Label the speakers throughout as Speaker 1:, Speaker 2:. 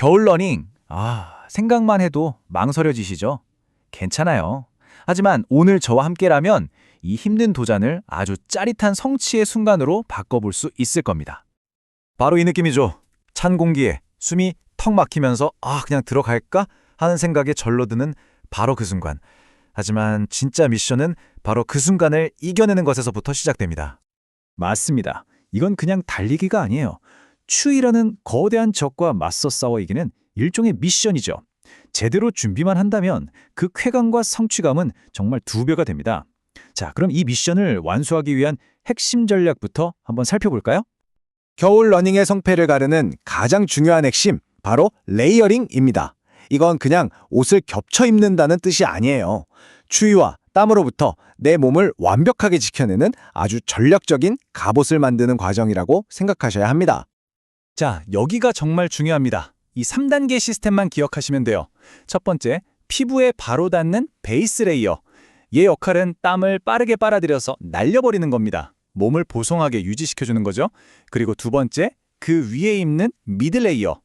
Speaker 1: 겨울 러닝. 아, 생각만 해도 망설여지시죠? 괜찮아요. 하지만 오늘 저와 함께라면 이 힘든 도전을 아주 짜릿한 성취의 순간으로 바꿔볼 수 있을 겁니다. 바로 이 느낌이죠. 찬 공기에 숨이 턱 막히면서 아, 그냥 들어갈까? 하는 생각에 절로 드는 바로 그 순간. 하지만 진짜 미션은 바로 그 순간을 이겨내는 것에서부터 시작됩니다. 맞습니다. 이건 그냥 달리기가 아니에요. 추위라는 거대한 적과 맞서 싸워 이기는 일종의 미션이죠. 제대로 준비만 한다면 그 쾌감과 성취감은 정말 두 배가 됩니다. 자, 그럼 이 미션을 완수하기 위한 핵심 전략부터 한번 살펴볼까요?
Speaker 2: 겨울 러닝의 성패를 가르는 가장 중요한 핵심, 바로 레이어링입니다. 이건 그냥 옷을 겹쳐 입는다는 뜻이 아니에요. 추위와 땀으로부터 내 몸을 완벽하게 지켜내는 아주 전략적인 갑옷을 만드는 과정이라고 생각하셔야 합니다.
Speaker 1: 자, 여기가 정말 중요합니다. 이 3단계 시스템만 기억하시면 돼요. 첫 번째, 피부에 바로 닿는 베이스 레이어. 얘 역할은 땀을 빠르게 빨아들여서 날려버리는 겁니다. 몸을 보송하게 유지시켜주는 거죠. 그리고 두 번째, 그 위에 입는 미드 레이어.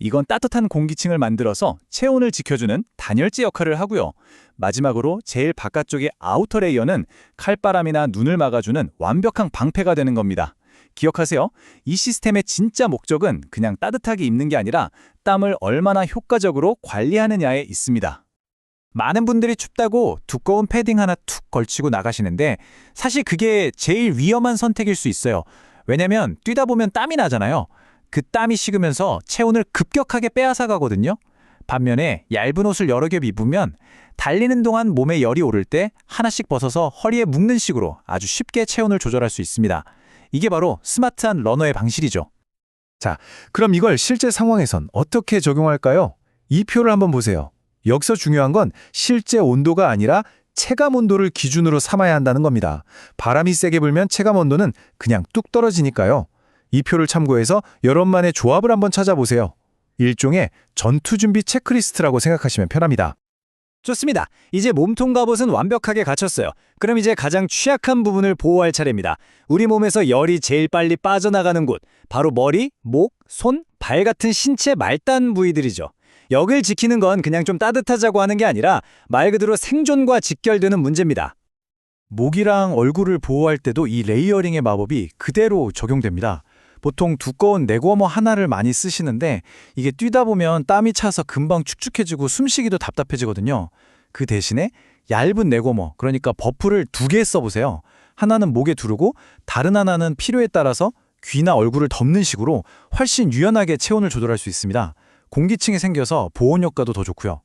Speaker 1: 이건 따뜻한 공기층을 만들어서 체온을 지켜주는 단열재 역할을 하고요. 마지막으로 제일 바깥쪽의 아우터 레이어는 칼바람이나 눈을 막아주는 완벽한 방패가 되는 겁니다. 기억하세요. 이 시스템의 진짜 목적은 그냥 따뜻하게 입는 게 아니라 땀을 얼마나 효과적으로 관리하느냐에 있습니다. 많은 분들이 춥다고 두꺼운 패딩 하나 툭 걸치고 나가시는데 사실 그게 제일 위험한 선택일 수 있어요. 왜냐면 뛰다 보면 땀이 나잖아요. 그 땀이 식으면서 체온을 급격하게 빼앗아 가거든요. 반면에 얇은 옷을 여러 겹 입으면 달리는 동안 몸에 열이 오를 때 하나씩 벗어서 허리에 묶는 식으로 아주 쉽게 체온을 조절할 수 있습니다. 이게 바로 스마트한 러너의 방식이죠.
Speaker 2: 그럼 이걸 실제 상황에선 어떻게 적용할까요? 이 표를 한번 보세요. 여기서 중요한 건 실제 온도가 아니라 체감 온도를 기준으로 삼아야 한다는 겁니다. 바람이 세게 불면 체감 온도는 그냥 뚝 떨어지니까요. 이 표를 참고해서 여러분만의 조합을 한번 찾아보세요. 일종의 전투 준비 체크리스트라고 생각하시면 편합니다.
Speaker 1: 좋습니다. 이제 몸통 갑옷은 완벽하게 갖췄어요. 그럼 이제 가장 취약한 부분을 보호할 차례입니다. 우리 몸에서 열이 제일 빨리 빠져나가는 곳, 바로 머리, 목, 손, 발 같은 신체 말단 부위들이죠. 여길 지키는 건 그냥 좀 따뜻하자고 하는 게 아니라 말 그대로 생존과 직결되는 문제입니다. 목이랑 얼굴을 보호할 때도 이 레이어링의 마법이 그대로 적용됩니다. 보통 두꺼운 내구어머 하나를 많이 쓰시는데 이게 뛰다 보면 땀이 차서 금방 축축해지고 숨쉬기도 답답해지거든요. 그 대신에 얇은 내구어머, 그러니까 버프를 두 개 써보세요. 하나는 목에 두르고 다른 하나는 필요에 따라서 귀나 얼굴을 덮는 식으로 훨씬 유연하게 체온을 조절할 수 있습니다. 공기층이 생겨서 보온 효과도 더 좋고요.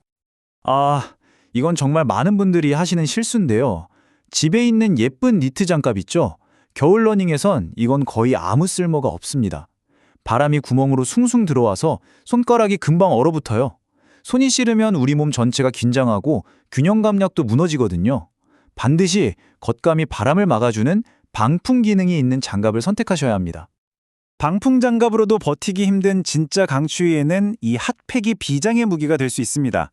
Speaker 1: 아, 이건 정말 많은 분들이 하시는 실수인데요. 집에 있는 예쁜 니트 장갑 있죠? 겨울 러닝에선 이건 거의 아무 쓸모가 없습니다. 바람이 구멍으로 숭숭 들어와서 손가락이 금방 얼어붙어요. 손이 시르면 우리 몸 전체가 긴장하고 균형 감각도 무너지거든요. 반드시 겉감이 바람을 막아주는 방풍 기능이 있는 장갑을 선택하셔야 합니다. 방풍 장갑으로도 버티기 힘든 진짜 강추위에는 이 핫팩이 비장의 무기가 될 수 있습니다.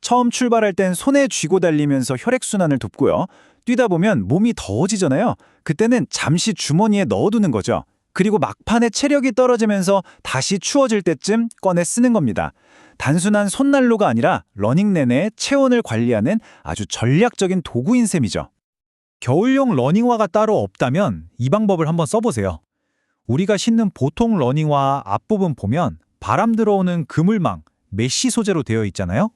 Speaker 1: 처음 출발할 땐 손에 쥐고 달리면서 혈액순환을 돕고요. 뛰다 보면 몸이 더워지잖아요. 그때는 잠시 주머니에 넣어두는 거죠. 그리고 막판에 체력이 떨어지면서 다시 추워질 때쯤 꺼내 쓰는 겁니다. 단순한 손난로가 아니라 러닝 내내 체온을 관리하는 아주 전략적인 도구인 셈이죠. 겨울용 러닝화가 따로 없다면 이 방법을 한번 써보세요. 우리가 신는 보통 러닝화 앞부분 보면 바람 들어오는 그물망, 메쉬 소재로 되어 있잖아요.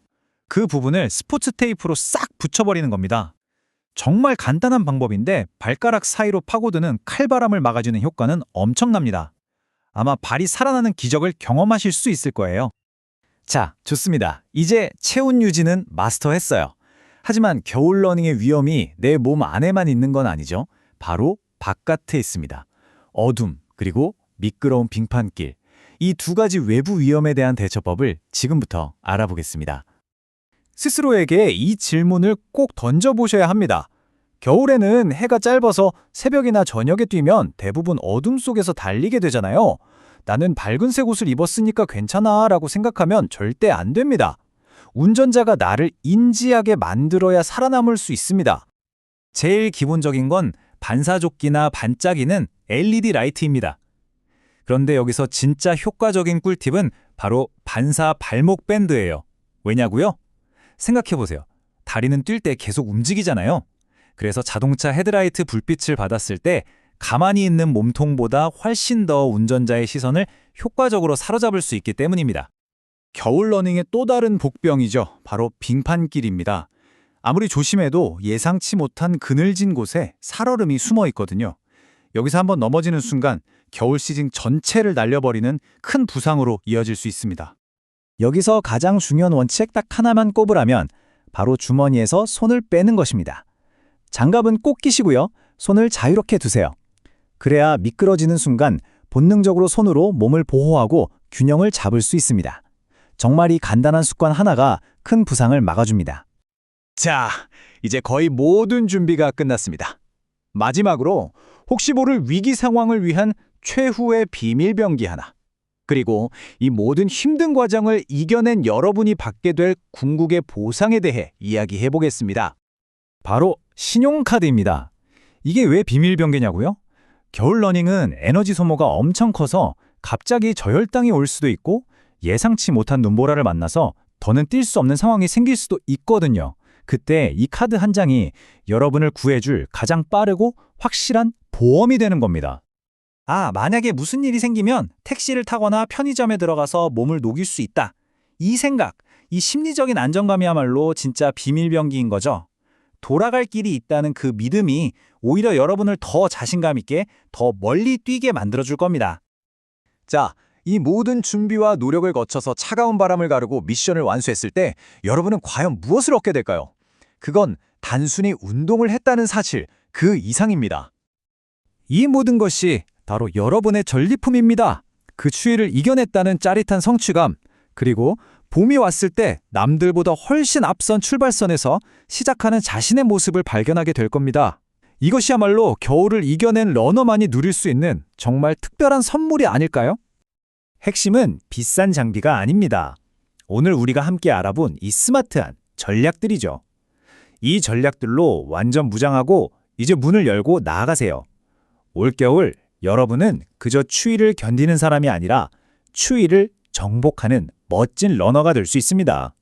Speaker 1: 그 부분을 스포츠 테이프로 싹 붙여버리는 겁니다. 정말 간단한 방법인데 발가락 사이로 파고드는 칼바람을 막아주는 효과는 엄청납니다. 아마 발이 살아나는 기적을 경험하실 수 있을 거예요. 자, 좋습니다. 이제 체온 유지는 마스터했어요. 하지만 겨울 러닝의 위험이 내 몸 안에만 있는 건 아니죠. 바로 바깥에 있습니다. 어둠, 그리고 미끄러운 빙판길. 이 두 가지 외부 위험에 대한 대처법을 지금부터 알아보겠습니다. 스스로에게 이 질문을 꼭 던져보셔야 합니다. 겨울에는 해가 짧아서 새벽이나 저녁에 뛰면 대부분 어둠 속에서 달리게 되잖아요. 나는 밝은색 옷을 입었으니까 괜찮아 라고 생각하면 절대 안 됩니다. 운전자가 나를 인지하게 만들어야 살아남을 수 있습니다. 제일 기본적인 건 반사조끼나 반짝이는 LED 라이트입니다. 그런데 여기서 진짜 효과적인 꿀팁은 바로 반사 발목 밴드예요. 왜냐고요? 생각해 보세요. 다리는 뛸 때 계속 움직이잖아요. 그래서 자동차 헤드라이트 불빛을 받았을 때 가만히 있는 몸통보다 훨씬 더 운전자의 시선을 효과적으로 사로잡을 수 있기 때문입니다.
Speaker 2: 겨울 러닝의 또 다른 복병이죠. 바로 빙판길입니다. 아무리 조심해도 예상치 못한 그늘진 곳에 살얼음이 숨어 있거든요. 여기서 한번 넘어지는 순간 겨울 시즌 전체를 날려버리는 큰 부상으로 이어질 수 있습니다.
Speaker 1: 여기서 가장 중요한 원칙 딱 하나만 꼽으라면 바로 주머니에서 손을 빼는 것입니다. 장갑은 꼭 끼시고요. 손을 자유롭게 두세요. 그래야 미끄러지는 순간 본능적으로 손으로 몸을 보호하고 균형을 잡을 수 있습니다. 정말 이 간단한 습관 하나가 큰 부상을 막아줍니다.
Speaker 2: 자, 이제 거의 모든 준비가 끝났습니다. 마지막으로 혹시 모를 위기 상황을 위한 최후의 비밀병기 하나. 그리고 이 모든 힘든 과정을 이겨낸 여러분이 받게 될 궁극의 보상에 대해 이야기해 보겠습니다.
Speaker 1: 바로 신용카드입니다. 이게 왜 비밀병기냐고요? 겨울 러닝은 에너지 소모가 엄청 커서 갑자기 저혈당이 올 수도 있고 예상치 못한 눈보라를 만나서 더는 뛸 수 없는 상황이 생길 수도 있거든요. 그때 이 카드 한 장이 여러분을 구해줄 가장 빠르고 확실한 보험이 되는 겁니다. 아, 만약에 무슨 일이 생기면 택시를 타거나 편의점에 들어가서 몸을 녹일 수 있다. 이 생각, 이 심리적인 안정감이야말로 진짜 비밀병기인 거죠. 돌아갈 길이 있다는 그 믿음이 오히려 여러분을 더 자신감 있게 더 멀리 뛰게 만들어줄 겁니다.
Speaker 2: 자, 이 모든 준비와 노력을 거쳐서 차가운 바람을 가르고 미션을 완수했을 때 여러분은 과연 무엇을 얻게 될까요? 그건 단순히 운동을 했다는 사실 그 이상입니다.
Speaker 1: 이 모든 것이 바로 여러분의 전리품입니다. 그 추위를 이겨냈다는 짜릿한 성취감, 그리고 봄이 왔을 때 남들보다 훨씬 앞선 출발선에서 시작하는 자신의 모습을 발견하게 될 겁니다. 이것이야말로 겨울을 이겨낸 러너만이 누릴 수 있는 정말 특별한 선물이 아닐까요? 핵심은 비싼 장비가 아닙니다. 오늘 우리가 함께 알아본 이 스마트한 전략들이죠. 이 전략들로 완전 무장하고 이제 문을 열고 나아가세요. 올겨울 여러분은 그저 추위를 견디는 사람이 아니라 추위를 정복하는 멋진 러너가 될 수 있습니다.